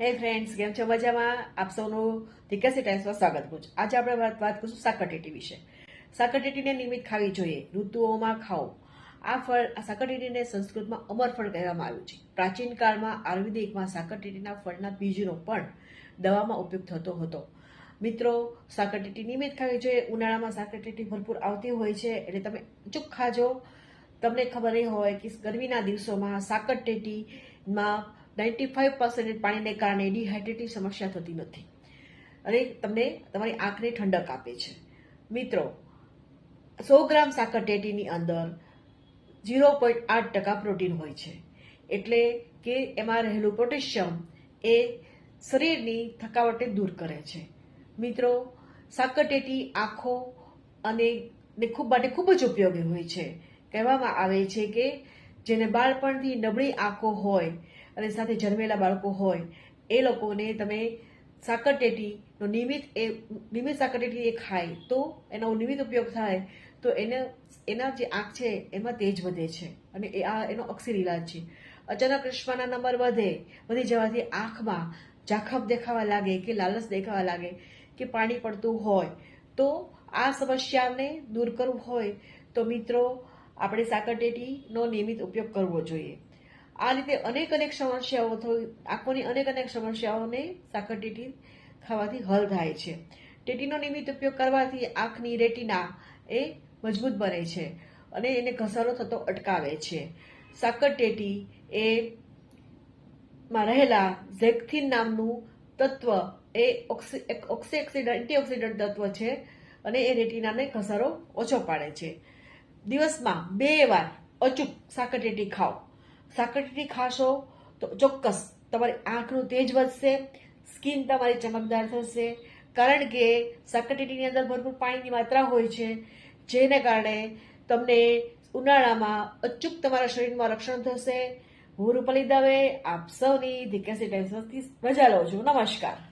હે ફ્રેન્ડ્સ કેમ છો મજામાં? આપ સૌનું ધિકાસી ટાઈમ્સમાં સ્વાગત કરું છું. આજે આપણે વાત વાત કરીશું સાકરટેટી વિશે. સાકરટેટીને નિયમિત ખાવી જોઈએ, ઋતુઓમાં ખાઓ. આ ફળ આ સાકરટેટીને સંસ્કૃતમાં અમર ફળ કહેવામાં આવ્યું છે. પ્રાચીન કાળમાં આયુર્વેદિકમાં સાકરટેટીના ફળના બીજનો પણ દવામાં ઉપયોગ થતો હતો. મિત્રો સાકરટેટી નિયમિત ખાવી જોઈએ. ઉનાળામાં સાકરટેટી ભરપૂર આવતી હોય છે, એટલે તમે અચૂક ખાજો તમને ખબર એ હોય કે ગરમીના દિવસોમાં સાકરટેટીમાં નાઇન્ટી ફાઇવ પર્સન્ટ પાણીને કારણે ડિહાઇડ્રેટની સમસ્યા થતી નથી. અને તમને તમારી આંખને ઠંડક આપે છે. મિત્રો, સો ગ્રામ સાકરટેટીની અંદર ઝીરો પોઈન્ટ આઠ ટકા પ્રોટીન હોય છે. એટલે કે એમાં રહેલું પોટેશિયમ એ શરીરની થકાવટને દૂર કરે છે. મિત્રો સાકરટેટી આંખો અને ખૂબ માટે ખૂબ જ ઉપયોગી હોય છે. કહેવામાં આવે છે કે જેને બાળપણથી નબળી આંખો હોય અને સાથે જન્મેલા બાળકો હોય, એ લોકોને તમે સાકરટેટીનો નિયમિત એ નિયમિત સાકરટેટી એ ખાય તો એનો નિયમિત ઉપયોગ થાય તો એને એના જે આંખ છે એમાં તેજ વધે છે અને એ આ એનો અક્ષર ઇલાજ છે. અચાનક રશ્માના નંબર વધે, વધી જવાથી આંખમાં ઝાખપ દેખાવા લાગે કે લાલચ દેખાવા લાગે કે પાણી પડતું હોય તો આ સમસ્યાને દૂર કરવું હોય તો મિત્રો આપણે સાકરટેટીનો નિયમિત ઉપયોગ કરવો જોઈએ. આ રીતે અનેક અનેક સમસ્યાઓ થઈ આંખોની અનેક અનેક સમસ્યાઓને સાકરટેટી ખાવાથી હલ થાય છે. ટેટીનો નિયમિત ઉપયોગ કરવાથી આંખની રેટિના એ મજબૂત બને છે અને એને ઘસારો થતો અટકાવે છે. સાકરટેટી એ માં રહેલા ઝેક્થિન નામનું તત્વ એ ઓક્સી ઓક્સિએક્સિડન્ટ એન્ટીઓક્સિડન્ટ તત્વ છે અને એ રેટિનાને ઘસારો ઓછો પાડે છે. દિવસમાં બે વાર અચૂક સાકરટેટી ખાઓ. સાકરટેટી ખાશો તો ચોક્કસ તમારી આંખનું તેજ વધશે, સ્કિન તમારી ચમકદાર થશે, કારણ કે સાકરટેટીની અંદર ભરપૂર પાણીની માત્રા હોય છે, જેને કારણે તમને ઉનાળામાં અચૂક તમારા શરીરમાં રક્ષણ થશે. હું રૂપલી દવે, આપ સૌની ધીકેસી કેસી ટાઈમ્સથી રજા લઉં છું. નમસ્કાર.